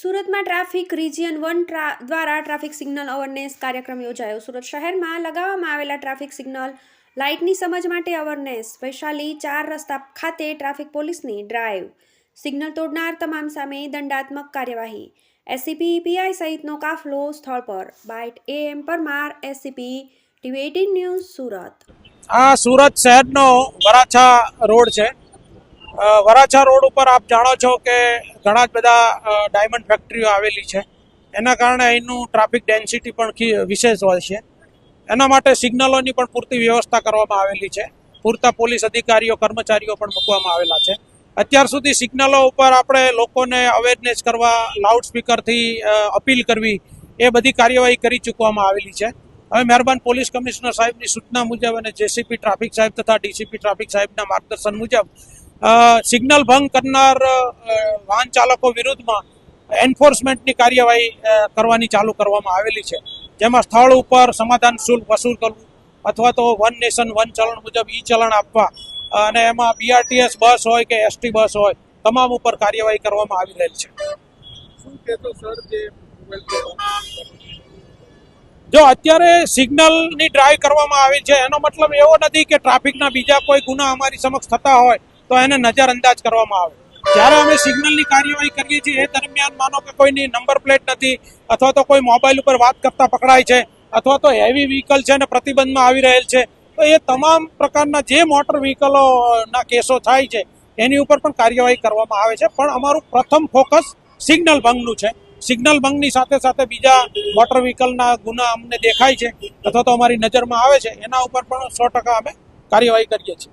સુરતમાં traffic region one દ્વારા traffic signal awareness કાર્યક્રમ યોજાયો. સુરત શહેરમાં લગાવવામાં આવેલા ટ્રાફિક સિગ્નલ લાઇટની સમજ માટે અવેરનેસ. વૈશાલી ચાર રસ્તા ખાતે ટ્રાફિક પોલીસની ડ્રાઈવ સિગ્નલ તોડનાર તમામ સામે દંડાત્મક કાર્યવાહી. એસસીપી પીઆઈ સહિતનો કાફલો સ્થળ પર. Byte A M Parmar SCP TV news Surat. આ સુરત શહેરનો વરાછા રોડ છે. વરાછા રોડ ઉપર આપ જાણો છો કે ઘણા જ બધા ડાયમંડ ફેક્ટરીઓ આવેલી છે. એના કારણે અહીંનું ટ્રાફિક ડેન્સિટી પણ વિશેષ હોય છે. એના માટે સિગ્નલોની પણ પૂરતી વ્યવસ્થા કરવામાં આવેલી છે. પૂરતા પોલીસ અધિકારીઓ, કર્મચારીઓ પણ મૂકવામાં આવેલા છે. અત્યાર સુધી સિગ્નલો ઉપર આપણે લોકોને અવેરનેસ કરવા લાઉડ સ્પીકરથી અપીલ કરવી, એ બધી કાર્યવાહી કરી ચૂકવામાં આવેલી છે. હવે મહેરબાન પોલીસ કમિશનર સાહેબની સૂચના મુજબ અને જેસીપી ટ્રાફિક સાહેબ તથા ડીસીપી ટ્રાફિક સાહેબના માર્ગદર્શન મુજબ સિગ્નલ ભંગ કરનાર વાહન ચાલકો વિરુદ્ધમાં એન્ફોર્સમેન્ટની કાર્યવાહી કરવાની ચાલુ કરવામાં આવેલી છે. જેમાં સ્થળ ઉપર સમાધાન શુલ્ક વસૂલ કરવું અથવા તો વન નેશન વન ચલણ મુજબ ઈ ચલણ આપવા અને એમાં બીઆરટીએસ બસ હોય કે એસટી બસ હોય તમામ ઉપર કાર્યવાહી કરવામાં આવી રહેલ છે. જો અત્યારે સિગ્નલની ડ્રાઈવ કરવામાં આવી છે એનો મતલબ એવો નથી કે ટ્રાફિકના બીજા કોઈ ગુના અમારી સમક્ષ થતા હોય તો એને નજરઅંદાજ કરવામાં આવે. જ્યારે અમે સિગ્નલની કાર્યવાહી કરીએ છીએ, એ દરમિયાન માનો કે કોઈની નંબર પ્લેટ નથી, અથવા તો કોઈ મોબાઈલ ઉપર વાત કરતા પકડાય છે, અથવા તો હેવી વ્હીકલ છે અને પ્રતિબંધમાં આવી રહેલ છે, તો એ તમામ પ્રકારના જે મોટર વ્હીકલોના કેસો થાય છે, એની ઉપર પણ કાર્યવાહી કરવામાં આવે છે. પણ અમારું પ્રથમ ફોકસ સિગ્નલ ભંગનું છે. સિગ્નલ ભંગની સાથે સાથે બીજા મોટર વ્હીકલના ગુના અમને દેખાય છે, અથવા તો અમારી નજરમાં આવે છે, એના ઉપર પણ સો ટકા અમે કાર્યવાહી કરીએ છીએ.